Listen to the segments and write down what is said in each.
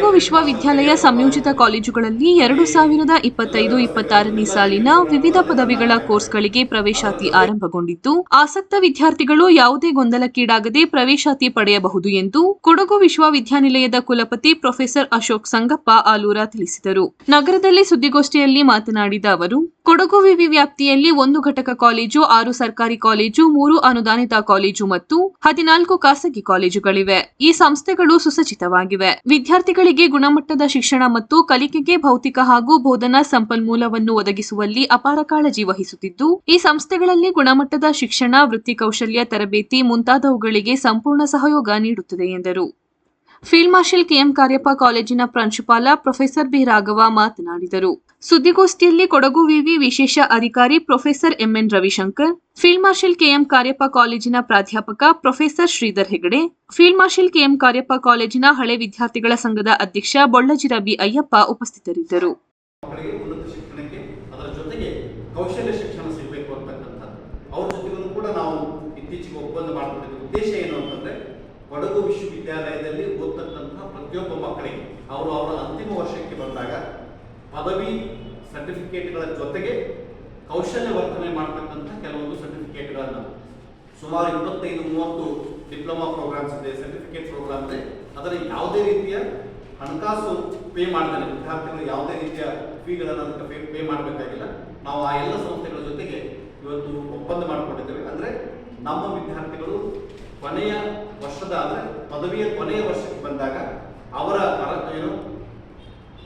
ಕೊಡಗು ವಿಶ್ವವಿದ್ಯಾಲಯ ಸಂಯೋಜಿತ ಕಾಲೇಜುಗಳಲ್ಲಿ ಎರಡು ಸಾವಿರದ ಇಪ್ಪತ್ತೈದು, ಇಪ್ಪತ್ತಾರನೇ ಸಾಲಿನ ವಿವಿಧ ಪದವಿಗಳ ಕೋರ್ಸ್ಗಳಿಗೆ ಪ್ರವೇಶಾತಿ ಆರಂಭಗೊಂಡಿದ್ದು ಆಸಕ್ತ ವಿದ್ಯಾರ್ಥಿಗಳು ಯಾವುದೇ ಗೊಂದಲಕ್ಕೀಡಾಗದೆ ಪ್ರವೇಶಾತಿ ಪಡೆಯಬಹುದು ಎಂದು ಕೊಡಗು ವಿಶ್ವವಿದ್ಯಾನಿಲಯದ ಕುಲಪತಿ ಪ್ರೊಫೆಸರ್ ಅಶೋಕ್ ಸಂಗಪ್ಪ ಆಲೂರ ತಿಳಿಸಿದರು. ನಗರದಲ್ಲಿ ಸುದ್ದಿಗೋಷ್ಠಿಯಲ್ಲಿ ಮಾತನಾಡಿದ ಅವರು ಕೊಡಗು ವಿವಿ ವ್ಯಾಪ್ತಿಯಲ್ಲಿ ಒಂದು ಘಟಕ ಕಾಲೇಜು, ಆರು ಸರ್ಕಾರಿ ಕಾಲೇಜು, ಮೂರು ಅನುದಾನಿತ ಕಾಲೇಜು ಮತ್ತು ಹದಿನಾಲ್ಕು ಖಾಸಗಿ ಕಾಲೇಜುಗಳಿವೆ. ಈ ಸಂಸ್ಥೆಗಳು ಸುಸಜ್ಜಿತವಾಗಿವೆ. ವಿದ್ಯಾರ್ಥಿಗಳಿಗೆ ಗುಣಮಟ್ಟದ ಶಿಕ್ಷಣ ಮತ್ತು ಕಲಿಕೆಗೆ ಭೌತಿಕ ಹಾಗೂ ಬೋಧನಾ ಸಂಪನ್ಮೂಲವನ್ನು ಒದಗಿಸುವಲ್ಲಿ ಅಪಾರ ಕಾಳಜಿ ವಹಿಸುತ್ತಿದ್ದು, ಈ ಸಂಸ್ಥೆಗಳಲ್ಲಿ ಗುಣಮಟ್ಟದ ಶಿಕ್ಷಣ ವೃತ್ತಿ ಕೌಶಲ್ಯ ತರಬೇತಿ ಮುಂತಾದವುಗಳಿಗೆ ಸಂಪೂರ್ಣ ಸಹಯೋಗ ನೀಡುತ್ತದೆ ಎಂದರು. ಫೀಲ್ಡ್ ಮಾರ್ಷಲ್ ಕೆಎಂ ಕಾರ್ಯಪ್ಪ ಕಾಲೇಜಿನ ಪ್ರಾಂಶುಪಾಲ ಪ್ರೊಫೆಸರ್ ಬಿ ರಾಘವ ಮಾತನಾಡಿದರು. ಸುದ್ದಿಗೋಷ್ಠಿಯಲ್ಲಿ ಕೊಡಗು ವಿವಿ ವಿಶೇಷ ಅಧಿಕಾರಿ professor MN Ravishankar, field marshal KM Kariappa ಕಾಲೇಜಿನ ಪ್ರಾಧ್ಯಾಪಕ professor Shridhar Hegde, field marshal KM Kariappa ಕಾಲೇಜಿನ ಹಳೆ ವಿದ್ಯಾರ್ಥಿಗಳ ಸಂಘದ ಅಧ್ಯಕ್ಷ ಬೊಳ್ಳಜಿರ ಬಿ ಅಯ್ಯಪ್ಪ ಉಪಸ್ಥಿತರಿದ್ದರು. ಕೌಶಲ್ಯ ಶಿಕ್ಷಣ ಸಿಗಬೇಕು ಅಂತಕ್ಕಂಥದ್ದು. ಅವ್ರ ಜೊತೆಗೂ ಕೂಡ ನಾವು ಇತ್ತೀಚೆಗೆ ಒಪ್ಪಂದ ಮಾಡಿಕೊಂಡಿದ್ದ ಉದ್ದೇಶ ಕೊಡಗು ವಿಶ್ವವಿದ್ಯಾಲಯದಲ್ಲಿ ಓದ್ತಕ್ಕಂತಹ ಪ್ರತಿಯೊಬ್ಬ ಮಕ್ಕಳಿಗೆ ಅವರು ಅವರ ಅಂತಿಮ ವರ್ಷಕ್ಕೆ ಬಂದಾಗ ಪದವಿ ಸರ್ಟಿಫಿಕೇಟ್ಗಳ ಜೊತೆಗೆ ಕೌಶಲ್ಯ ವರ್ತನೆ ಮಾಡ್ತಕ್ಕಂಥ ಕೆಲವೊಂದು ಸರ್ಟಿಫಿಕೇಟ್ಗಳನ್ನು ಸುಮಾರು ಇಪ್ಪತ್ತೈದು, ಮೂವತ್ತು ಡಿಪ್ಲೊಮಾ ಪ್ರೋಗ್ರಾಮ್ಸ್ ಇದೆ ಸರ್ಟಿಫಿಕೇಟ್ ಪ್ರೋಗ್ರಾಮ್ ಇದೆ. ಅದರ ಯಾವುದೇ ರೀತಿಯ ಹಣಕಾಸು ಪೇ ಮಾಡ್ತಾನೆ. ವಿದ್ಯಾರ್ಥಿಗಳು ಯಾವುದೇ ರೀತಿಯ ಫೀಗಳನ್ನು ಅದಕ್ಕೆ ಪೇ ಪೇ ಮಾಡಬೇಕಾಗಿಲ್ಲ. ನಾವು ಆ ಎಲ್ಲ ಸಂಸ್ಥೆಗಳ ಜೊತೆಗೆ ಇವತ್ತು ಒಪ್ಪಂದ ಮಾಡಿಕೊಂಡಿದ್ದೇವೆ. ಅಂದರೆ ನಮ್ಮ ವಿದ್ಯಾರ್ಥಿಗಳು ಕೊನೆಯ ವರ್ಷದ ಅಂದರೆ ಪದವಿಯ ಕೊನೆಯ ವರ್ಷಕ್ಕೆ ಬಂದಾಗ ಅವರ ಏನು,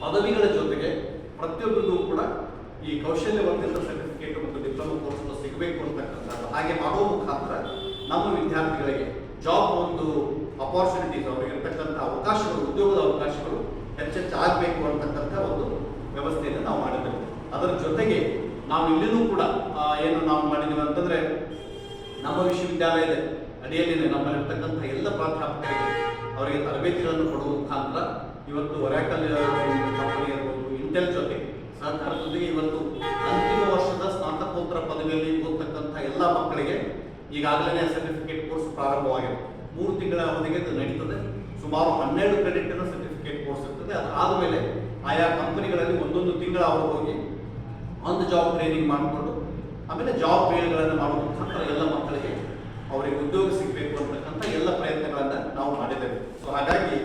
ಪದವಿಗಳ ಜೊತೆಗೆ ಪ್ರತಿಯೊಬ್ಬರಿಗೂ ಕೂಡ ಈ ಕೌಶಲ್ಯವರ್ಧಿತ ಸರ್ಟಿಫಿಕೇಟ್ ಮತ್ತು ಡಿಪ್ಲೊಮಾ ಕೋರ್ಸ್ಗಳು ಸಿಗಬೇಕು ಅಂತಕ್ಕಂಥದ್ದು. ಹಾಗೆ ಮಾಡುವ ಮುಖಾಂತರ ನಮ್ಮ ವಿದ್ಯಾರ್ಥಿಗಳಿಗೆ ಜಾಬ್ ಒಂದು ಅಪಾರ್ಚುನಿಟೀಸ್ ಅವರಿಗೆ ಇರ್ತಕ್ಕಂಥ ಅವಕಾಶಗಳು, ಉದ್ಯೋಗದ ಅವಕಾಶಗಳು ಹೆಚ್ಚೆಚ್ಚಾಗಬೇಕು ಅಂತಕ್ಕಂಥ ಒಂದು ವ್ಯವಸ್ಥೆಯನ್ನು ನಾವು ಮಾಡಿದ್ದೇವೆ. ಅದರ ಜೊತೆಗೆ ನಾವು ಇಲ್ಲಿನೂ ಕೂಡ ಏನು ನಾವು ಮಾಡಿದ್ದೀವಿ ಅಂತಂದರೆ ನಮ್ಮ ವಿಶ್ವವಿದ್ಯಾಲಯದ ಅಡಿಯಲ್ಲಿನೇ ನಮ್ಮಲ್ಲಿರ್ತಕ್ಕಂಥ ಎಲ್ಲ ಪ್ರಾಧ್ಯಾಪಕರಿಗೆ ಅವರಿಗೆ ತರಬೇತಿಗಳನ್ನು ಕೊಡುವ ಮುಖಾಂತರ ಇವತ್ತು ಒರಾಕಲ್ ಕಂಪನಿ ಇರ್ಬೋದು ಇಂಟೆಲ್ ಜೊತೆ ಸಹಕಾರದೊಂದಿಗೆ ಇವತ್ತು ಅಂತಿಮ ವರ್ಷದ ಸ್ನಾತಕೋತ್ತರ ಪದವಿಯಲ್ಲಿ ಓದ್ತಕ್ಕಂಥ ಎಲ್ಲ ಮಕ್ಕಳಿಗೆ ಈಗಾಗಲೇ ಸರ್ಟಿಫಿಕೇಟ್ ಕೋರ್ಸ್ ಪ್ರಾರಂಭವಾಗಿದೆ. ಮೂರು ತಿಂಗಳ ಅವಧಿಗೆ ಇದು ನಡೀತದೆ. ಸುಮಾರು ಹನ್ನೆರಡು ಕ್ರೆಡಿಟ್ನ ಸರ್ಟಿಫಿಕೇಟ್ ಕೋರ್ಸ್ ಇರ್ತದೆ. ಅದಾದ ಮೇಲೆ ಆಯಾ ಕಂಪನಿಗಳಲ್ಲಿ ಒಂದೊಂದು ತಿಂಗಳ ಅವರು ಹೋಗಿ ಒಂದು ಜಾಬ್ ಟ್ರೈನಿಂಗ್ ಮಾಡಿಕೊಂಡು ಆಮೇಲೆ ಜಾಬ್ ಮೇಲ್ಗಳನ್ನು ಮಾಡುವ ಮುಖಾಂತರ ಎಲ್ಲ ಮಕ್ಕಳಿಗೆ ಅವರಿಗೆ ಉದ್ಯೋಗ ಸಿಗಬೇಕು ಅಂತಕ್ಕಂಥ ಎಲ್ಲ ಪ್ರಯತ್ನಗಳನ್ನು ನಾವು ಮಾಡಿದ್ದೇವೆ. ಸೊ ಹಾಗಾಗಿ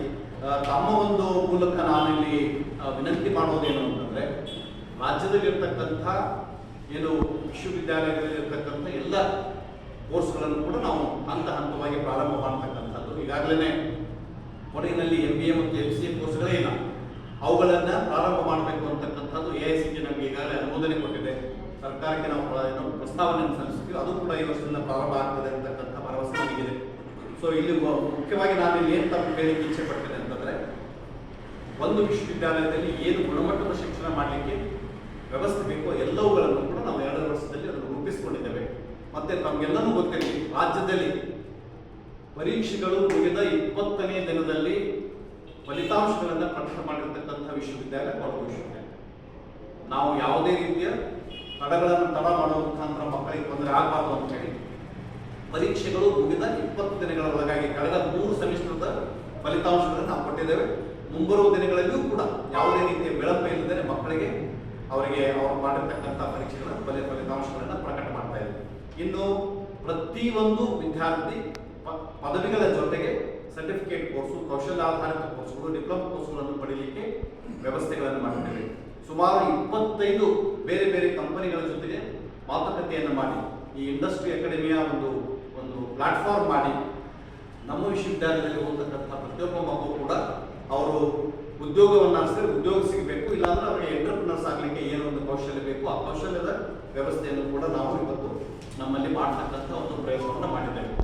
ತಮ್ಮ ಒಂದು ಮೂಲಕ ನಾನಿಲ್ಲಿ ವಿನಂತಿ ಮಾಡೋದೇನು ಅಂತಂದ್ರೆ, ರಾಜ್ಯದಲ್ಲಿರ್ತಕ್ಕಂಥ ಏನು ವಿಶ್ವವಿದ್ಯಾಲಯದಲ್ಲಿರ್ತಕ್ಕಂಥ ಎಲ್ಲ ಕೋರ್ಸ್ಗಳನ್ನು ಕೂಡ ನಾವು ಹಂತ ಹಂತವಾಗಿ ಪ್ರಾರಂಭ ಮಾಡ್ತಕ್ಕಂಥದ್ದು. ಈಗಾಗಲೇ ಕೊಡಗಿನಲ್ಲಿ ಎಂ ಬಿ ಎ ಮತ್ತು ಎಂ ಸಿ ಎ ಕೋರ್ಸ್ಗಳೇ ಇಲ್ಲ. ಅವುಗಳನ್ನು ಪ್ರಾರಂಭ ಮಾಡಬೇಕು ಅಂತಕ್ಕಂಥದ್ದು ಎ ಐ ಸಿ ಟಿ ನಮಗೆ ಈಗಾಗಲೇ ಅನುಮೋದನೆ ಕೊಟ್ಟಿದೆ. ಸರ್ಕಾರಕ್ಕೆ ನಾವು ಪ್ರಸ್ತಾವನೆಯನ್ನು ಏನು ಪ್ರಸ್ತಾವನೆಯನ್ನು ಅದು ಕೂಡ ಈ ವರ್ಷದಿಂದ ಪ್ರಾರಂಭ ಆಗ್ತದೆ ಅಂತಕ್ಕಂಥ ಭರವಸೆ ನನಗಿದೆ. ಸೊ ಇಲ್ಲಿ ಮುಖ್ಯವಾಗಿ ನಾನು ಇಲ್ಲಿ ಏನು ತಪ್ಪು ಹೇಳಿಕ್ಕೆ ಇಚ್ಛೆ ಪಡ್ತೇನೆ ಅಂತಂದ್ರೆ, ಒಂದು ವಿಶ್ವವಿದ್ಯಾಲಯದಲ್ಲಿ ಏನು ಗುಣಮಟ್ಟದ ಶಿಕ್ಷಣ ಮಾಡಲಿಕ್ಕೆ ವ್ಯವಸ್ಥೆ ಬೇಕೋ ಎಲ್ಲವುಗಳನ್ನು ಕೂಡ ನಾವು ಎರಡು ವರ್ಷದಲ್ಲಿ ಅದನ್ನು ರೂಪಿಸಿಕೊಂಡಿದ್ದೇವೆ. ಮತ್ತೆ ನಮಗೆಲ್ಲನೂ ಗೊತ್ತಿರಲಿ ರಾಜ್ಯದಲ್ಲಿ ಪರೀಕ್ಷೆಗಳು ಮುಗಿದ ಇಪ್ಪತ್ತನೇ ದಿನದಲ್ಲಿ ಫಲಿತಾಂಶಗಳನ್ನು ಪ್ರಕಟ ಮಾಡಿರ್ತಕ್ಕಂಥ ವಿಶ್ವವಿದ್ಯಾಲಯ ಕೊಡಗು ನಾವು ಯಾವುದೇ ರೀತಿಯ ತಡಗಳನ್ನು ತಡ ಮಾಡುವ ಮುಖಾಂತರ ಮಕ್ಕಳಿಗೆ ತೊಂದರೆ ಆಗಬಾರ್ದು ಅಂತ ಹೇಳಿ. ಪರೀಕ್ಷೆಗಳು ಮುಗಿದ ಇಪ್ಪತ್ತು ದಿನಗಳ ಒಳಗಾಗಿ ಕಳೆದ ಮೂರು ಸೆಮಿಸ್ಟರ್ದ ಫಲಿತಾಂಶಗಳನ್ನು ನಾವು ಕೊಟ್ಟಿದ್ದೇವೆ. ಮುಂಬರುವ ದಿನಗಳಲ್ಲಿಯೂ ಕೂಡ ಯಾವುದೇ ರೀತಿಯ ವಿಳಂಬ ಇಲ್ಲದೆ ಮಕ್ಕಳಿಗೆ ಅವರಿಗೆ ಅವರು ಮಾಡಿರ್ತಕ್ಕಂಥ ಪರೀಕ್ಷೆಗಳ ಫಲಿ, ಫಲಿತಾಂಶಗಳನ್ನು ಪ್ರಕಟ ಮಾಡ್ತಾ ಇದ್ದಾರೆ ಇನ್ನು ಪ್ರತಿಯೊಂದು ವಿದ್ಯಾರ್ಥಿ ಪದವಿಗಳ ಜೊತೆಗೆ ಸರ್ಟಿಫಿಕೇಟ್ ಕೋರ್ಸು ಕೌಶಲ್ಯ ಆಧಾರಿತ ಕೋರ್ಸ್ಗಳು, ಡಿಪ್ಲೊಮಾ ಕೋರ್ಸ್ಗಳನ್ನು ಪಡೀಲಿಕ್ಕೆ ವ್ಯವಸ್ಥೆಗಳನ್ನು ಮಾಡಿದ್ದೇವೆ. ಸುಮಾರು ಇಪ್ಪತ್ತೈದು ಬೇರೆ ಬೇರೆ ಕಂಪನಿಗಳ ಜೊತೆಗೆ ಮಾತುಕತೆಯನ್ನು ಮಾಡಿ, ಈ ಇಂಡಸ್ಟ್ರಿ ಅಕಾಡೆಮಿಯ ಒಂದು ಒಂದು ಪ್ಲಾಟ್ಫಾರ್ಮ್ ಮಾಡಿ. ನಮ್ಮ ವಿಶ್ವವಿದ್ಯಾಲಯದಲ್ಲಿ ಹೋಗ್ತಕ್ಕಂಥ ಪ್ರತಿಯೊಬ್ಬ ಮಗು ಕೂಡ ಅವರು ಉದ್ಯೋಗವನ್ನು ಅನಿಸಿದ್ರೆ ಉದ್ಯೋಗ ಸಿಗಬೇಕು, ಇಲ್ಲಾಂದ್ರೆ ಅವರಿಗೆ ಎಂಟರ್ಪ್ರಿನರ್ಸ್ ಆಗಲಿಕ್ಕೆ ಏನು ಒಂದು ಕೌಶಲ್ಯ ಬೇಕು. ಆ ಕೌಶಲ್ಯದ ವ್ಯವಸ್ಥೆಯನ್ನು ಕೂಡ ನಾವು ಇವತ್ತು ನಮ್ಮಲ್ಲಿ ಮಾಡ್ತಕ್ಕಂಥ ಒಂದು ಪ್ರಯೋಗವನ್ನು ಮಾಡಿದ್ದೇವೆ.